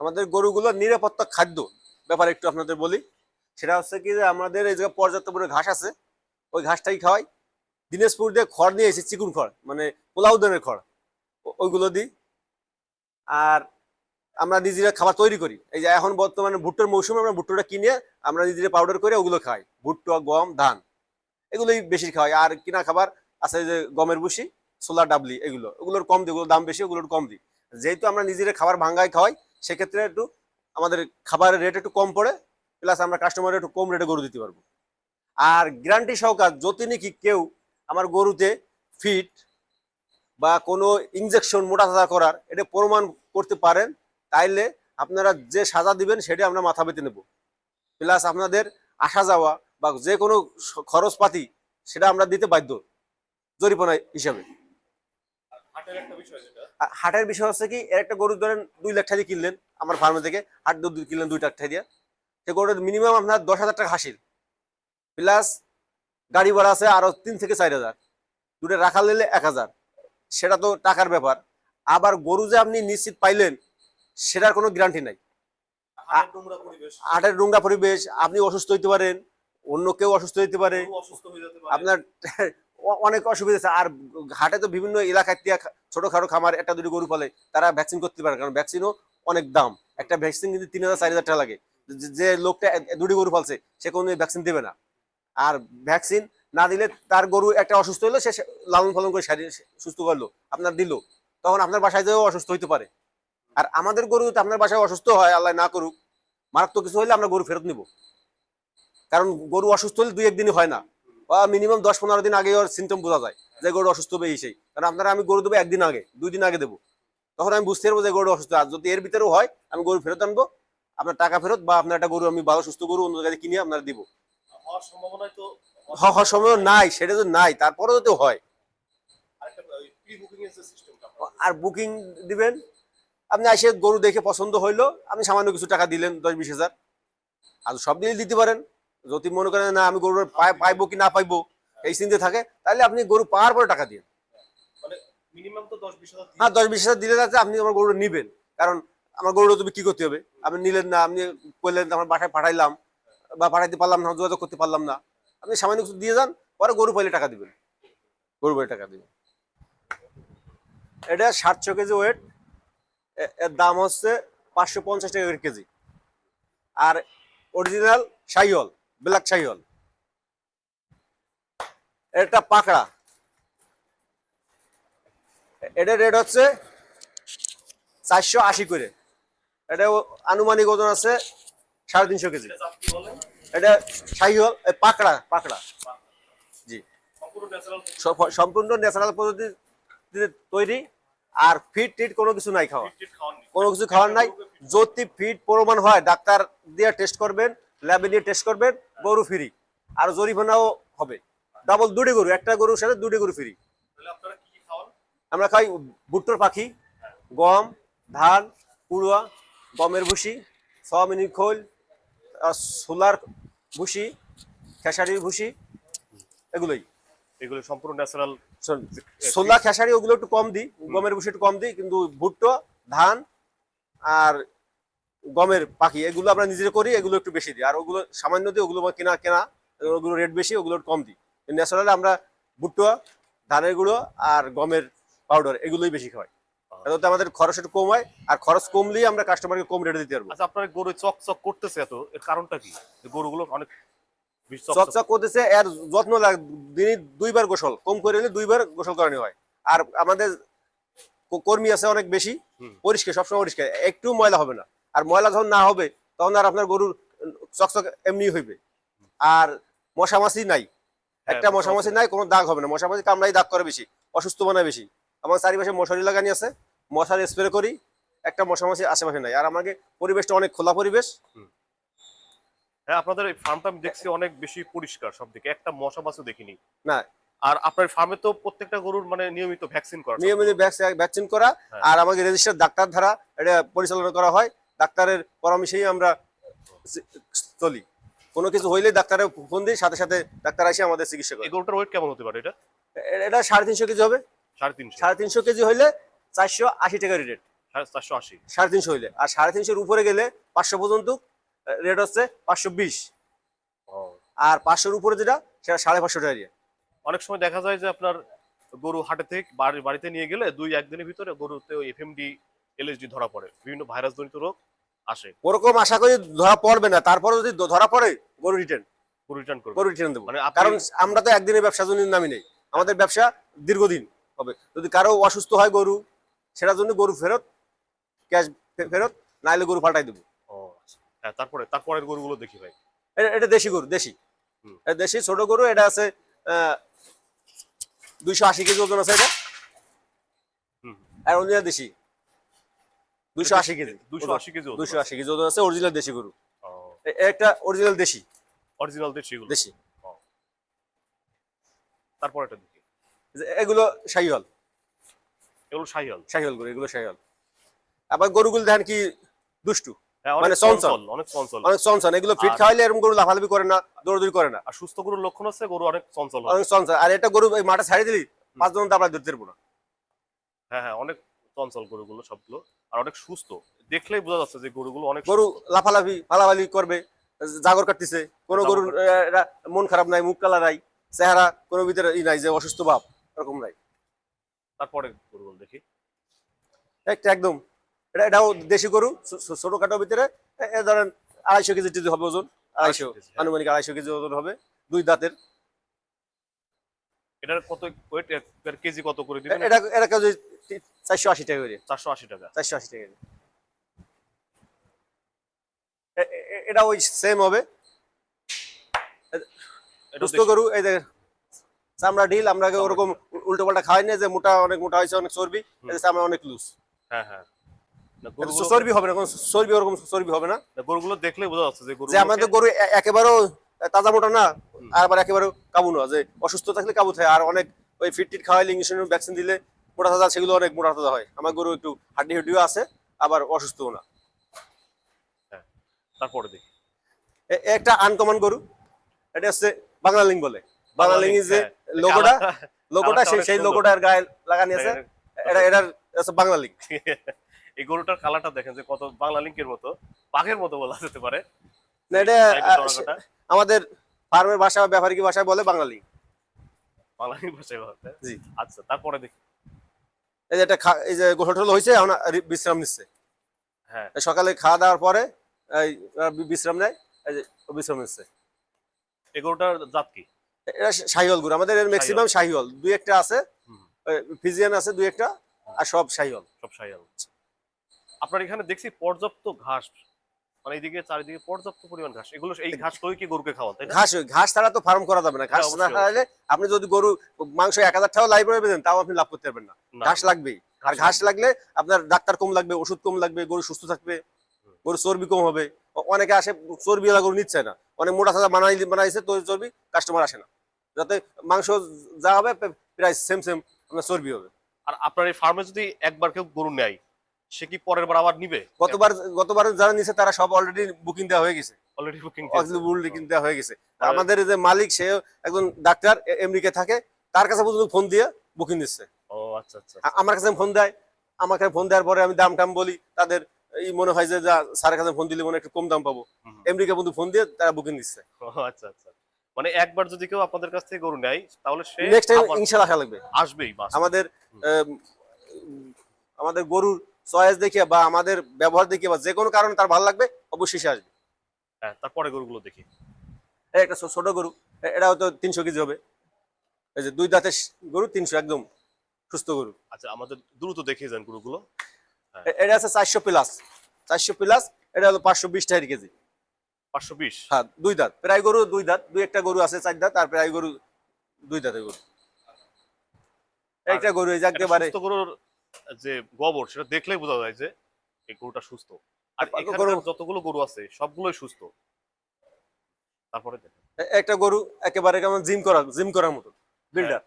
আমাদের গরুগুলোর নিরাপত্তা খাদ্য ব্যাপারে একটু আপনাদের বলি। সেটা হচ্ছে কি যে আমাদের এই জায়গায় পর্যাপ্ত পরিমাণে ঘাস আছে, ওই ঘাসটাই খাওয়াই। দিনাজপুর দিয়ে খড় নিয়ে এসেছি, চিকুন খড় মানে ধরনের খড় ওইগুলো দিই। আর আমরা নিজেরা খাবার তৈরি করি। এই যে এখন বর্তমানে ভুট্টোর মৌসুমে আমরা ভুট্টোটা কিনে আমরা নিজেরা পাউডার করে ওগুলো খাই। ভুট্টো, গম, ধান, এগুলোই বেশি খাওয়াই। আর কিনা খাবার আছে যে গমের ভুসি, সোলা, ডাবলি, এগুলো। ওগুলোর কম দিই, ওগুলোর দাম বেশি, ওগুলোর কম দিই। যেহেতু আমরা নিজেরা খাবার ভাঙ্গায় খাওয়াই সেক্ষেত্রে একটু আমাদের খাবারের রেট একটু কম পড়ে প্লাস আমরা কাস্টমারের একটু কম রেটে গরু দিতে পারব। আর গ্যারান্টি সহকার যদি নাকি কেউ আমার গরুতে ফিট বা কোনো ইঞ্জেকশন মোটা তাজা করার এটা প্রমাণ করতে পারেন, তাইলে আপনারা যে সাজা দিবেন সেটা আমরা মাথা পেতে নেব। প্লাস আপনাদের আসা যাওয়া বা যে কোনো খরচপাতি সেটা আমরা দিতে বাধ্য জরিমানা হিসাবে। একটা বিষয় হাটের বিষয় হচ্ছে কি এর একটা গরু ধরেন দুই লাখ টাকা কিনলেন আমার ফার্মে থেকে হাট দুধ কিনলেন দুই লাখ টাকা দিয়ে। সে গরুটা মিনিমাম আপনার দশ হাজার টাকা হাসিল। প্লাস গাড়ি ভাড়া আছে আরও তিন থেকে চার হাজার। দুটো রাখা নিলে এক হাজার। সেটা তো টাকার ব্যাপার। আবার গরু যে আপনি নিশ্চিত পাইলেন সেটার কোনো গ্যারান্টি নাই। হাটের নোংরা পরিবেশ। আপনি অসুস্থ হইতে পারেন অন্য কেউ অসুস্থ হইতে পারে। আপনার অনেক অসুবিধা আছে। আর হাটে তো বিভিন্ন এলাকায় ছোটখাটো খামার, একটা দুটো গরু ফলে তারা ভ্যাকসিন করতে পারে কারণ ভ্যাকসিনও অনেক দাম। একটা ভ্যাকসিন কিন্তু তিন হাজার, চার হাজার টাকা লাগে। যে- লোকটা দুটি গরু ফলছে, সে কোনো ভ্যাকসিন দেবে না। আর ভ্যাকসিন না দিলে তার গরু একটা অসুস্থ হলো, সে লালন পালন করে শারীর সুস্থ করল, আপনার দিল। তখন আপনার বাসায় যেও অসুস্থ হইতে পারে। আর আমাদের গরু যদি আপনার বাসায় অসুস্থ হয়, আল্লাহ না করুক, মারাত্মক কিছু হলে আমরা গরু ফেরত নিব। কারণ গরু অসুস্থ হলে দুই একদিনই হয় না। মিনিমাম দশ পনেরো দিন আগে ওর সিমটম বোঝা যায় যে গরু অসুস্থ হবে সেই কারণ আপনারা আমি গরু দেবো একদিন আগে দুই দিন আগে দেবো। তখন আমি বুঝতে পারব যে গরু অসুস্থ। আর যদি এর ভিতরেও হয় আমি গরু ফেরত আনব আপনার টাকা ফেরত বা আপনার একটা গরু আমি ভালো সুস্থ গরু অন্য জায়গায় কিনে আপনার দিব। হওয়ার তো সময় নাই সেটা তো নাই তারপরেও যদি হয়। আর বুকিং দিবেন আপনি এসে গরু দেখে পছন্দ হইল আপনি সামান্য কিছু টাকা দিলেন দশ বিশ হাজার। আর সব দিলে দিতে পারেন। যদি মনে করেন না আমি গরু পাই- পাইবো কি না পাইবো এই চিন্তা থাকে তাহলে আপনি গরু পাওয়ার পরে টাকা দিন মানে হ্যাঁ দশ বিশ হাজার দিলে যাচ্ছে আপনি আমার গরুটা নিবেন। কারণ আমার গরুটা তুমি কি করতে হবে? আপনি নিলেন না আপনি করলেন আমার বাসায় পাঠাইলাম বা পাঠাইতে পারলাম না যোগাযোগ করতে পারলাম না। আপনি সামান্য কিছু দিয়ে যান পরে গরু পাইলে টাকা দিবেন। গরু পাইলে টাকা দিবেন। এটা সাতশো কেজি ওয়েট এর দাম হচ্ছে পাঁচশো পঞ্চাশ টাকা কেজি। আর অরিজিনাল শাইহল ব্ল্যাক শাইহল এটা পাকড়া। এটা রেট হচ্ছে চারশো আশি করে। এটা আনুমানিক ওজন আছে সাড়ে তিনশো কেজি। এটা এ, পাকড়া পাকড়া। জি। সম্পূর্ণ ন্যাচারাল পদ্ধতিতে তৈরি। আর ফিট টিট কোনো কিছু নাই খাওয়া। কোনো কিছু খাওয়ার নাই। যদি ফিট প্রমাণ হয় ডাক্তার দিয়ে টেস্ট করবেন। ল্যাবে দিয়ে টেস্ট করবেন গরু ফ্রি আর জরিমানাও হবে। ডাবল দুটি গরু একটা গরুর সাথে দুটি গরু ফ্রি আমরা খাই ভুট্টোর পাখি গম ধান কুড়ুয়া গমের ভুসি সয়াবিন খোল আর সোলার ভুসি খেসারির ভুসি এগুলোই। এগুলো সম্পূর্ণ ন্যাচারাল সোলা খেসারি ওগুলো একটু কম দিই গমের ভুসি একটু কম দিই কিন্তু ভুট্টো ধান আর গমের পাখি এগুলো আমরা নিজেরা করি এগুলো একটু বেশি দিই। আর ওগুলো সামান্য দিই ওগুলো কেনা কেনা ওগুলো রেট বেশি ওগুলো কম দিই। ন্যাচারালি আমরা ভুট্টো ধানের গুঁড়ো আর গমের পাউডার এগুলোই বেশি খাওয়াই। আমাদের খরচ একটু কম হয় আর খরচ কমলেই আমরা কাস্টমারকে কম রেটে দিতে পারব। আচ্ছা আপনার গরু করতেছে এত এর কারণটা কি? গরুগুলো অনেক চক চক চকচক করতেছে এর যত্ন লাগ দিনে দুইবার গোসল কম করে নিলে দুইবার গোসল করানো হয়। আর আমাদের কর্মী আছে অনেক বেশি পরিষ্কার সবসময় পরিষ্কার একটু ময়লা হবে না। আর ময়লা যখন না হবে তখন আর আপনার গরুর চকচক এমনি হইবে। আর মশামাছি নাই। একটা হ্যাঁ, মশামাছি নাই কোনো দাগ হবে না। মশামাছি কামড়াই দাগ করে বেশি অসুস্থ বানায় বেশি। আমার চারিপাশে মশারি লাগানি আছে মশার স্প্রে করি একটা মশামাছি আশেপাশে নাই। আর আমাকে পরিবেশটা অনেক খোলা পরিবেশ। হ্যাঁ আপনাদের এই ফার্মটা আমি দেখছি অনেক বেশি পরিষ্কার সব দিকে একটা মশা মাছও দেখিনি। না। আর আপনার ফার্মে তো প্রত্যেকটা গরুর মানে নিয়মিত ভ্যাকসিন করা নিয়মিত ভ্যাকসিন করা। হ্যাঁ। আর আমাকে রেজিস্টার ডাক্তার দ্বারা এটা পরিচালনা করা হয়। ডাক্তারের পরামর্শেই আমরা চলি। কোনো কিছু হইলে ডাক্তারের ফোন দিই সাথে সাথে ডাক্তার এসে আমাদের চিকিৎসা করে। গরুটার ওয়েট কেমন হতে পারে এটা? এটা সাড়ে তিনশো কেজি হবে। সাড়ে তিনশো। সাড়ে তিনশো কেজি হইলে চারশো আশি টাকা রেট। চারশো আশি। সাড়ে তিনশো হইলে। আর সাড়ে তিনশোর উপরে গেলে পাঁচশো পর্যন্ত রেট হচ্ছে পাঁচশো বিশ। আর পাঁচশোর উপরে যেটা সেটা সাড়ে পাঁচশো টাকা দিয়ে। অনেক সময় দেখা যায় যে আপনার গরু হাটে থেকে বাড়ি- বাড়িতে নিয়ে গেলে দুই একদিনের ভিতরে গরুতে ওই এফএমডি এলএসডি ধরা পড়ে বিভিন্ন ভাইরাস জনিত রোগ আসে। ওরকম আশা করি ধরা পড়বে না তারপরে যদি ধরা পড়ে গরু রিটার্ন গরু রিটার্ন করবে। গরু রিটার্ন দেবো। মানে কারণ আমরা তো একদিনের ব্যবসা জন্য নামি নেই। আমাদের ব্যবসা দীর্ঘদিন হবে। যদি কারও অসুস্থ হয় গরু সেটার জন্য গরু ফেরত ক্যাশ ফেরত নাইলে গরু পাল্টাই দেবো। ও আচ্ছা। হ্যাঁ তারপরে তারপরের গরুগুলো দেখি ভাই। এটা- দেশি গরু দেশি। দেশি ছোট গরু এটা আছে দুইশো আশি কেজি ওজন আছে এটা। আর অরিজিনাল দেশি। দুইশো আশি কেজি দুশো আশি কেজি দুইশো আশি কেজি ওজন আছে অরিজিনাল দেশি গরু। একটা অরিজিনাল দেশি। অরিজিনাল দেশি এগুলো দেশি। তারপর এটা দেখি। এগুলো শাহিওয়াল। এগুলো শাহিওয়াল। গরু এগুলো শাহিওয়াল। আবার গরুগুলো দেখেন কি দুষ্টু। হ্যাঁ মানে চঞ্চল। অনেক চঞ্চল। অনেক চঞ্চল। এগুলো ফিট খাওয়াইলে এরকম গরু লাফালাফি করে না দৌড়দৌড়ি করে না। আর সুস্থ গরুর লক্ষণ হচ্ছে গরু অনেক চঞ্চল অনেক চঞ্চল। আর এটা গরু মাঠে ছাড়িয়ে দিলি পাঁচজন ধরতে পারব না। হ্যাঁ হ্যাঁ অনেক চঞ্চল গরুগুলো সবগুলো। আর অনেক সুস্থ। দেখলেই বোঝা যাচ্ছে যে গরুগুলো অনেক গরু লাফালাফি ফালাফালি করবে জাগর কাটতেছে। কোনো গরুর মন খারাপ নাই মুখ কালা নাই চেহারা কোনো ভিতরে ই নাই যে অসুস্থ ভাব এরকম নাই। তারপরে গরুগুলো দেখি। একটা একদম এটা এটাও দেশি গরু ছোটখাটো ভিতরে এ- ধরেন আড়াইশো কেজি যদি হবে ওজন আড়াইশো হ্যাঁ। আনুমানিক আড়াইশো কেজি ওজন হবে দুই দাঁতের। এটার কত ওয়েট কেজি কত করে দিবেন? এটা এটা কেজি চারশো আশি টাকা করে চারশো আশি টাকা। চারশো আশি টাকা এটা ওই সেম হবে। গরু এই চামড়া ঢিল আমরা ওরকম উল্টো পাল্টা খাওয়াই না যে মোটা অনেক মোটা হয়েছে অনেক চর্বি চামড়া অনেক লুজ হ্যাঁ হ্যাঁ। চর্বি হবে না চর্বি ওরকম চর্বি হবে না। গরুগুলো দেখলে বোঝা যাচ্ছে যে গরু আমাদের গরু একেবারেও তাজা মোটা না? আর আবার একেবারে কাবু না যে অসুস্থ থাকলে কাবু থাকে। আর অনেক ওই ফিট টিট খাওয়াইলে ইঞ্জেকশন ভ্যাকসিন দিলে মোটা তাজা সেগুলো অনেক মোটা তাজা হয়। আমার গরু একটু হাড্ডি হাড্ডিও আছে আবার অসুস্থও না। তারপরে দেখি। একটা আনকমন গরু। এটা হচ্ছে বাংলালিং বলে। বাংলালিং যে হ্যাঁ। লোগোটা লোগোটা সেই সেই লোগোটার গায়ে লাগানি আছে। এটা এটার হচ্ছে বাংলালিং। এই গরুটার কালারটা দেখেন যে কত বাংলা লিঙ্কের মতো বাঘের মতো বলা যেতে পারে। না এটা আমাদের ফার্মের ভাষা বা ব্যাপারিক ভাষায় বলে বাঙালি। বাংলা ভাষায় বলতে? জি। আচ্ছা তারপরে দেখি। এই যে খা- এই যে গোসল হয়েছে এখন বিশ্রাম নিচ্ছে। হ্যাঁ। সকালে খাওয়া দাওয়ার পরে এই বিশ্রাম নেয় এই যে বিশ্রাম নিচ্ছে। এই গরুটার জাত কি? এটা শাহিওয়াল গুড় আমাদের ম্যাক্সিমাম শাহিওয়াল। দুই একটা আছে ফিজিয়ান আছে দুই একটা আর সব শাহিওয়াল। সব সাইয়াল আপনার এখানে দেখছি পর্যাপ্ত ঘাস মানে এইদিকে চারিদিকে পর্যাপ্ত পরিমাণ ঘাস। এগুলো এই ঘাসগুলোই কি গরুকে তাই না? ঘাস ঘাস ছাড়া তো ফার্ম করা যাবে না। ঘাস হ্যাঁ, না খাওয়ালে আপনি যদি গরু মাংস এক হাজার টাকা লাইব্রেরি দেন তাও আপনি লাভ করতে পারবেন না। ঘাস লাগবেই। আর ঘাস লাগলে আপনার ডাক্তার কম লাগবে ওষুধ কম লাগবে গরু সুস্থ থাকবে গরু চর্বি কম হবে। অনেকে আসে চর্বি ওলা গরু নিচ্ছে না। অনেক মোটা সাদা বানাই বানাইছে তো চর্বি কাস্টমার আসে না। যাতে মাংস যা হবে প্রায় সেম সেম আপনার চর্বি হবে। আর আপনার এই ফার্মে যদি একবার কেউ গরু নেয় সে কি পরের বার আবার নিবে? গতবার গতবার যারা নিছে তারা সব অলরেডি বুকিং দেওয়া হয়ে গেছে। অলরেডি বুকিং বুকিং দেওয়া হয়ে গেছে। আমাদের যে মালিক সে একজন ডাক্তার আমেরিকায় থাকে তার কাছে পর্যন্ত ফোন দিয়ে বুকিং দিচ্ছে। ও আচ্ছা আচ্ছা। আমার কাছে ফোন দেয়। আমাকে ফোন দেওয়ার পরে আমি দাম টাম বলি তাদের এই মনে হয় যে যা স্যারের কাছে ফোন দিলে মনে একটু কম দাম পাবো। আমেরিকা বন্ধু ফোন দিয়ে তারা বুকিং দিচ্ছে। ও আচ্ছা আচ্ছা। মানে একবার যদি কেউ আপনাদের কাছ থেকে গরু নেয় তাহলে সে নেক্সট টাইম আবার ইনশাল্লাহ লাগবে। আসবেই বাস। আমাদের আমাদের গরুর চয়েস দেখে বা আমাদের ব্যবহার দেখে বা যে কোনো কারণে তার ভালো লাগবে অবশ্যই সে আসবে। হ্যাঁ তারপরে গরুগুলো দেখি। একটা ছোট গরু। এটা হয়তো তিনশো কেজি হবে। এই যে দুই দাঁতের গরু তিনশো একদম সুস্থ গরু। আচ্ছা আমাদের দ্রুত দেখিয়ে যান গরুগুলো। এ- এটা আছে চারশো প্লাস। চারশো প্লাস এটা হলো পাঁচশো বিশ টাকার কেজি। পাঁচশো বিশ? হ্যাঁ দুই দাঁত। প্রায় গরু দুই দাঁত দুই একটা গরু আছে চার দাঁত আর প্রায় গরু দুই দাঁতের গরু। একটা গরু এই যে একেবারে গরুর যে গোবর সেটা দেখলেই বোঝা যায় যে এই গরুটা সুস্থ। আর আর এখানে যতগুলো গরু আছে সবগুলোই সুস্থ। তারপরে একটা গরু একেবারে কেমন জিম করা জিম করার মতো বিল্ডার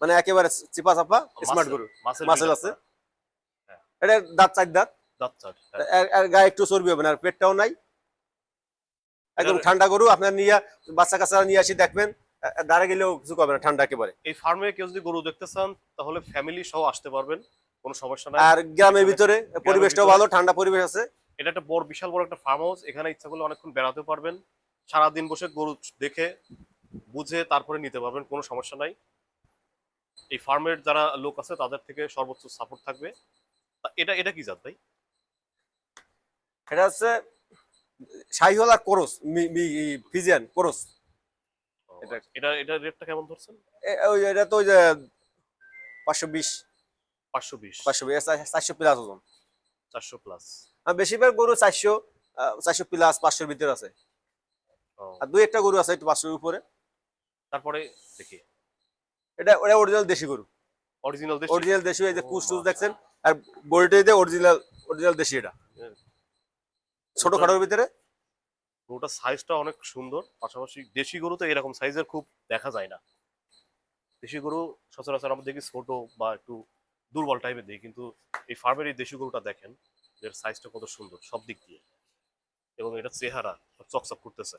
মানে একেবারে চিপা চাপা স্মার্ট গরু। মাসেল আছে। এটা দাঁত চার দাঁত। দাঁত চার, হ্যাঁ। গায়ে একটু চর্বি হবে না আর পেটটাও নাই। একদম ঠান্ডা গরু আপনার নিয়ে বাচ্চা কাচ্চা নিয়ে আসি দেখবেন। এ গেলেও কিছু করবে না ঠান্ডা একেবারে। এই ফার্মে কেউ যদি গরু দেখতে চান তাহলে ফ্যামিলি সহ আসতে পারবেন। কোনো সমস্যা নাই। আর গ্রামের ভিতরে পরিবেশটাও ভালো ঠান্ডা পরিবেশ আছে। এটা একটা বড় বিশাল বড় একটা ফার্ম হাউস এখানে ইচ্ছা করলে অনেকক্ষণ বেড়াতে পারবেন। সারাদিন বসে গরু দেখে বুঝে তারপরে নিতে পারবেন কোনো সমস্যা নাই। এই ফার্মের যারা লোক আছে তাদের থেকে সর্বোচ্চ সাপোর্ট থাকবে। এটা এটা কি জাত ভাই? এটা হচ্ছে শাহিওয়াল আর কোরস ফিজিয়ান কোরস। এটা এটা- এটা এটা রেটটা কেমন ধরছেন? ওই এটা তো ওই যে পাঁচশো বিশ। পাঁচশো বিশ। পাঁচশো বিশ চারশো প্লাস ওজন। চারশো প্লাস বেশিরভাগ গরু চারশো চারশো প্লাস পাঁচশোর ভিতরে আছে। আর দুই একটা গরু আছে একটু পাঁচশোর উপরে। তারপরে দেখি। এটা ওটা অরিজিনাল দেশি গরু। অরিজিনাল দেশ? অরিজিনাল দেশি এই যে ও, কুচ আচ্ছা। দেখছেন? আর বডিটা অরিজিনাল অরিজিনাল দেশি এটা। ছোট খাটোর ভিতরে? গরুটার সাইজটা অনেক সুন্দর। পাশাপাশি দেশি গরু তো এরকম সাইজের খুব দেখা যায় না। দেশি গরু সচরাচর আমরা দেখি ছোট বা একটু দুর্বল টাইপের দেখি, কিন্তু এই ফার্মের এই দেশি গরুটা দেখেন, এর সাইজটা কত সুন্দর, সব দিক দিয়ে। এবং এটা চেহারা, চকচক করতেছে।